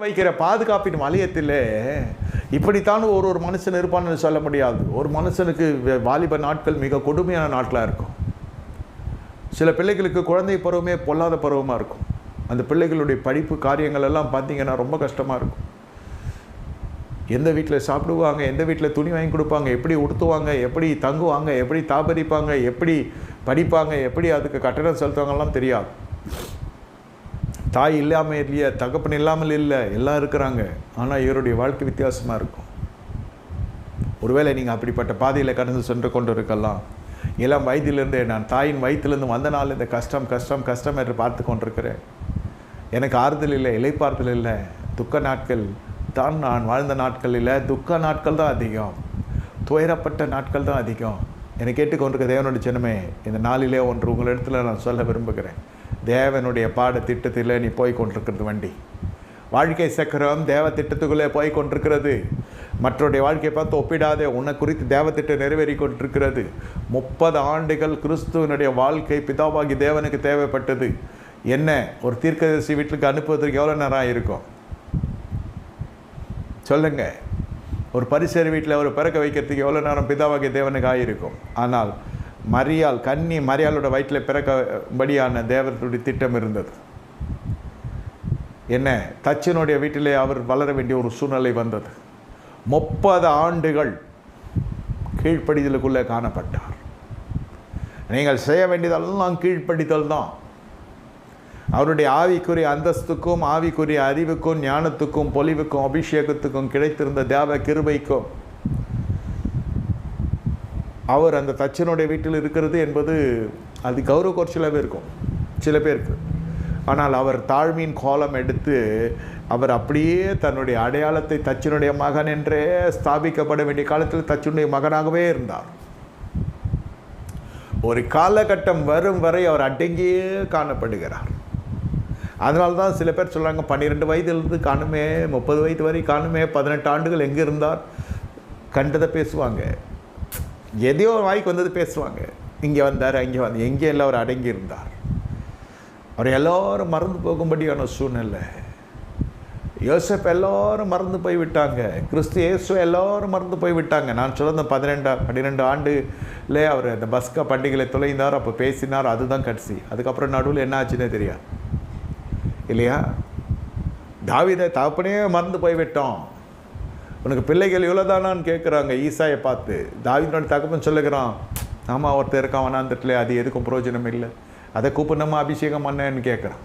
வைக்கிற பாதுகாப்பின் வலயத்தில் இப்படித்தான் ஒரு ஒரு மனுஷன் இருப்பான்னு சொல்ல முடியாது. ஒரு மனுஷனுக்கு வ- வாலிப நாட்கள் மிக கொடுமையான நாட்களாக இருக்கும். சில பிள்ளைகளுக்கு குழந்தை பருவமே பொல்லாத பருவமாக இருக்கும். அந்த பிள்ளைகளுடைய படிப்பு காரியங்கள் எல்லாம் பார்த்தீங்கன்னா ரொம்ப கஷ்டமாக இருக்கும். எந்த வீட்டில் சாப்பிடுவாங்க எந்த வீட்டில் துணி வாங்கி கொடுப்பாங்க எப்படி உடுத்துவாங்க எப்படி தங்குவாங்க எப்படி தாபரிப்பாங்க எப்படி படிப்பாங்க எப்படி அதுக்கு கட்டணம் செலுத்துவாங்கலாம் தெரியாது. தாய் இல்லாமல் இல்லையா தகப்பன் இல்லாமல் இல்லை எல்லாம் இருக்கிறாங்க. ஆனால் இவருடைய வாழ்க்கை வித்தியாசமாக இருக்கும். ஒருவேளை நீங்கள் அப்படிப்பட்ட பாதையில் கடந்து சென்று கொண்டு இருக்கலாம் இளம் வயதிலிருந்தே நான் தாயின் வயிற்றிலிருந்து வந்த நாள் இந்த கஷ்டம் கஷ்டம் கஷ்டம் என்று பார்த்து கொண்டிருக்கிறேன். எனக்கு ஆறுதல் இல்லை இலைப்பாறுதல் இல்லை. துக்க நாட்கள் தான் நான் வாழ்ந்த நாட்கள் இல்லை. துக்க நாட்கள் தான் அதிகம். துயரப்பட்ட நாட்கள் தான் அதிகம். என்னை கேட்டுக்கொண்டிருக்க தேவனுடைய சின்னமே இந்த நாளிலே ஒன்று உங்களிடத்தில் நான் சொல்ல விரும்புகிறேன். தேவனுடைய பாட திட்டத்தில் நீ போய் கொண்டிருக்கிறது வண்டி. வாழ்க்கை சக்கரம் தேவ திட்டத்துக்குள்ளே போய் கொண்டிருக்கிறது மற்றவருடைய வாழ்க்கையை பார்த்து ஒப்பிடாதே உன்னை குறித்து தேவத்திட்டம் நிறைவேறி கொண்டிருக்கிறது முப்பது ஆண்டுகள் கிறிஸ்துவனுடைய வாழ்க்கை பிதாவாகி தேவனுக்கு தேவைப்பட்டது. என்ன ஒரு தீர்க்கதரிசி வீட்டுக்கு அனுப்புவதற்கு எவ்வளோ நேரம் இருக்கும் சொல்லுங்க. ஒரு பரிசேர் வீட்டில் ஒரு பிறக்க வைக்கிறதுக்கு எவ்வளோ நேரம் பிதாவாகிய தேவனுக்கு ஆகியிருக்கும் ஆனால் மரியால் கன்னி மரியாளோட வயிற்றில் பிறக்கபடியான தேவனுடைய திட்டம் இருந்தது. என்ன? தச்சனுடைய வீட்டிலே அவர் வளர வேண்டிய ஒரு சூழ்நிலை வந்தது. முப்பது ஆண்டுகள் கீழ்ப்படிதலுக்குள்ளே காணப்பட்டார். நீங்கள் செய்ய வேண்டியதெல்லாம் கீழ்ப்படிதல் தான். அவருடைய ஆவிக்குரிய அந்தஸ்துக்கும் ஆவிக்குரிய அறிவுக்கும் ஞானத்துக்கும் பொலிவுக்கும் அபிஷேகத்துக்கும் கிடைத்திருந்த தேவ கிருபைக்கும் அவர் அந்த தச்சனுடைய வீட்டில் இருக்கிறது என்பது அது கௌரவ குறைச்சலாகவே இருக்கும் சில பேருக்கு. ஆனால் அவர் தாழ்மையின் கோலம் எடுத்து அவர் அப்படியே தன்னுடைய அடையாளத்தை தச்சனுடைய மகன் என்றே ஸ்தாபிக்கப்பட வேண்டிய காலத்தில் தச்சனுடைய மகனாகவே இருந்தார். ஒரு காலகட்டம் வரும் வரை அவர் அடங்கியே காணப்படுகிறார். அதனால தான் சில பேர் சொல்கிறாங்க பன்னிரெண்டு வயதிலிருந்து காணுமே முப்பது வயது வரை காணுமே பதினெட்டு ஆண்டுகள் எங்கே இருந்தார் கண்டதை பேசுவாங்க. எதையோ ஒரு வாய்க்கு வந்தது பேசுவாங்க. இங்கே வந்தார் அங்கே வந்து எங்கே எல்லாம் அவர் அடங்கி இருந்தார் அவர் எல்லோரும் மறந்து போகும்படியான சூழ்நிலை. யோசப் எல்லோரும் மறந்து போய் விட்டாங்க கிறிஸ்து இயேசு எல்லோரும் மறந்து போய் விட்டாங்க நான் சொல்ல பதினெண்டா பன்னிரெண்டு ஆண்டுல அவர் அந்த பஸ்கா பண்டிகைகளை தொலைந்தார் அப்போ பேசினார் அதுதான் கடைசி. அதுக்கப்புறம் நடுவில் என்ன ஆச்சுன்னே தெரியாது. இல்லையா? தாவிதை தகப்பனே மறந்து போய் விட்டோம் உனக்கு பிள்ளைகள் இவ்வளோதானான்னு கேட்குறாங்க ஈசாயை பார்த்து தாவிதனோட தகப்பன் சொல்லுகிறான் ஆமாம் ஒருத்தர் இருக்கான் வேணாந்துட்டில் அது எதுக்கும் பிரயோஜனம் இல்லை அதை கூப்பிடணுமா அபிஷேகம் பண்ணேன்னு கேட்குறான்